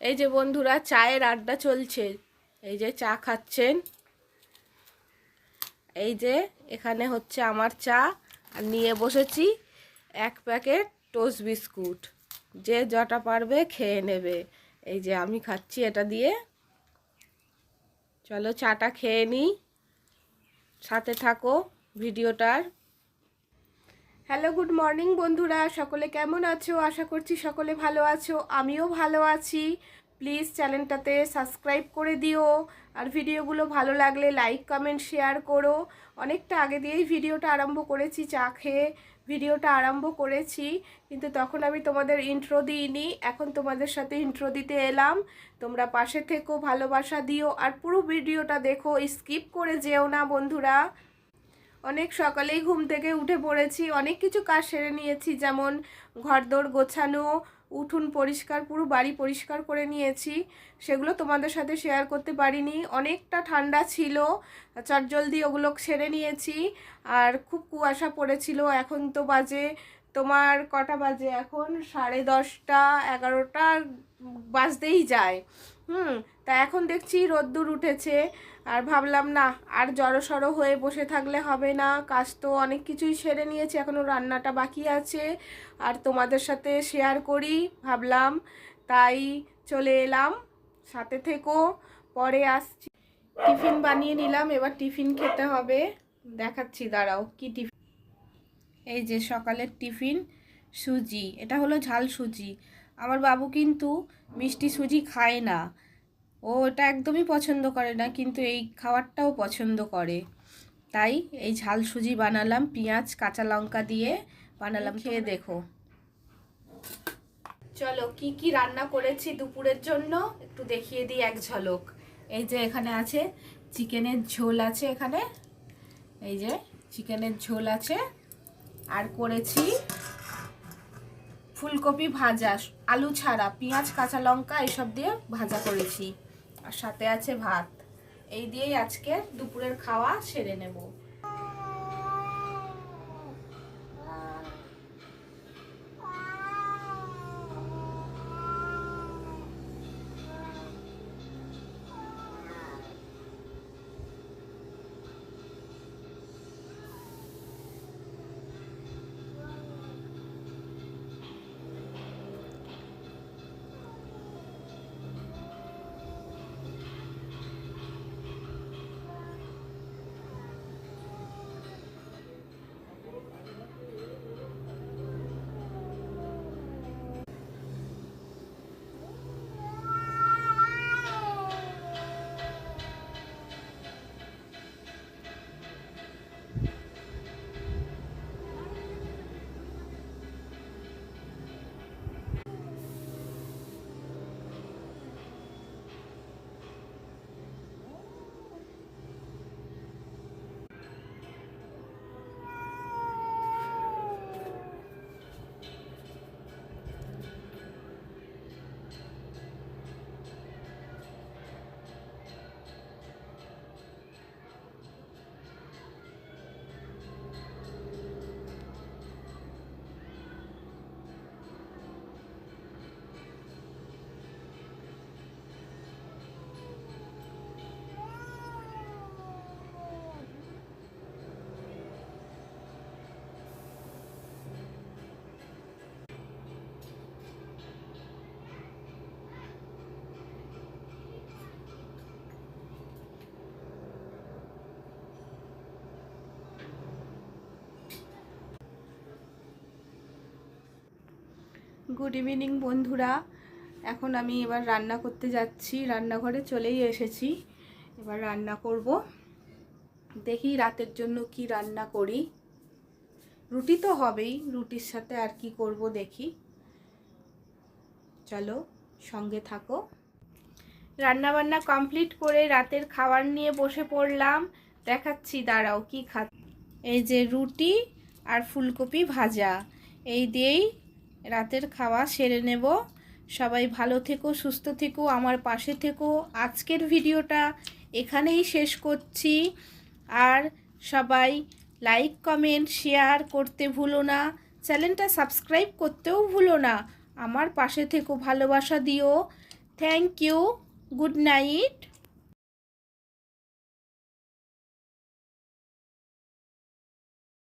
এই যে বন্ধুরা, চায়ের আড্ডা চলছে। এই যে চা খাচ্ছেন। এই যে এখানে হচ্ছে আমার চা, আর নিয়ে বসেছি এক প্যাকেট টোস্ট বিস্কুট। যে যটা পারবে খেয়ে নেবে। এই যে আমি খাচ্ছি এটা দিয়ে। চলো চাটা খেয়ে নিই। সাথে থাকো ভিডিওটার। হ্যালো, গুড মর্নিং বন্ধুরা। সকলে কেমন আছো? আশা করছি সকলে ভালো আছো। আমিও ভালো আছি। প্লিজ চ্যানেলটাতে সাবস্ক্রাইব করে দিও। আর ভিডিওগুলো ভালো লাগলে লাইক, কমেন্ট, শেয়ার করো। অনেকটা আগে দিয়েই ভিডিওটা আরম্ভ করেছি, চা খেয়ে ভিডিওটা আরম্ভ করেছি। কিন্তু তখন আমি তোমাদের ইন্ট্রো দিইনি। এখন তোমাদের সাথে ইন্ট্রো দিতে এলাম। তোমরা পাশে থেকো, ভালোবাসা দিও। আর পুরো ভিডিওটা দেখো স্কিপ করে যেও না বন্ধুরা। অনেক সকালেই ঘুম থেকে উঠে পড়েছি। অনেক কিছু কাজ সেরে নিয়েছি, যেমন ঘরদোর গোছানো, উঠুন পরিষ্কার, পুরো বাড়ি পরিষ্কার করে নিয়েছি। সেগুলো তোমাদের সাথে শেয়ার করতে পারিনি। অনেকটা ঠান্ডা ছিল চটজলদি ওগুলো সেরে নিয়েছি। আর খুব কুয়াশা পড়েছিল, এখন তো বাজে তোমার কটা বাজে? এখন সাড়ে দশটা, এগারোটা বাজতেই যায়। হুম তা এখন দেখছি রোদ্দুর উঠেছে। আর ভাবলাম, না, আর জড়সড় হয়ে বসে থাকলে হবে না। কাজ তো অনেক কিছুই সেরে নিয়েছি এখনও রান্নাটা বাকি আছে। আর তোমাদের সাথে শেয়ার করি। ভাবলাম, তাই চলে এলাম। সাথে থেকো, পরে আসছি। টিফিন বানিয়ে নিলাম, এবার টিফিন খেতে হবে। দেখাচ্ছি, দাঁড়াও, কি টিফিন? এই যে সকালের টিফিন, সুজি। এটা হলো ঝাল সুজি। আমার বাবু কিন্তু মিষ্টি সুজি খায় না। ও এটা একদমই পছন্দ করে না কিন্তু এই খাবারটাও পছন্দ করে। তাই এই ঝাল সুজি বানালাম পেঁয়াজ কাঁচা লঙ্কা দিয়ে বানালাম খেয়ে দেখো। চলো কি কি রান্না করেছি দুপুরের জন্য? একটু দেখিয়ে দিই এক ঝলক। এই যে এখানে আছে চিকেনের ঝোল আছে এখানে। এই যে চিকেনের ঝোল আছে। আর করেছি ফুলকপি ভাজা আলু ছাড়া পেঁয়াজ কাঁচা লঙ্কা এসব দিয়ে ভাজা করেছি। আর সাথে আছে ভাত। এই দিয়েই আজকে দুপুরের খাওয়া সেরে নেব। গুড ইভিনিং বন্ধুরা। এখন আমি এবার রান্না করতে যাচ্ছি। রান্নাঘরে চলেই এসেছি। এবার রান্না করব। দেখি রাতের জন্য কি রান্না করি। রুটি তো হবেই, রুটির সাথে আর কি করব দেখি। চলো, সঙ্গে থাকো। রান্না বান্না কমপ্লিট করে রাতের খাবার নিয়ে বসে পড়লাম। দেখাচ্ছি, দাঁড়াও, কি খা এই যে রুটি আর ফুলকপি ভাজা। এই দিয়েই রাতের খাওয়া সেরে নেব। সবাই ভালো থেকো, সুস্থ থেকো, আমার পাশে থেকো। আজকের ভিডিওটা এখানেই শেষ করছি। আর সবাই লাইক, কমেন্ট, শেয়ার করতে ভুলো না। চ্যানেলটা সাবস্ক্রাইব করতেও ভুলো না। আমার পাশে থেকো, ভালোবাসা দিও। Thank you. Good night.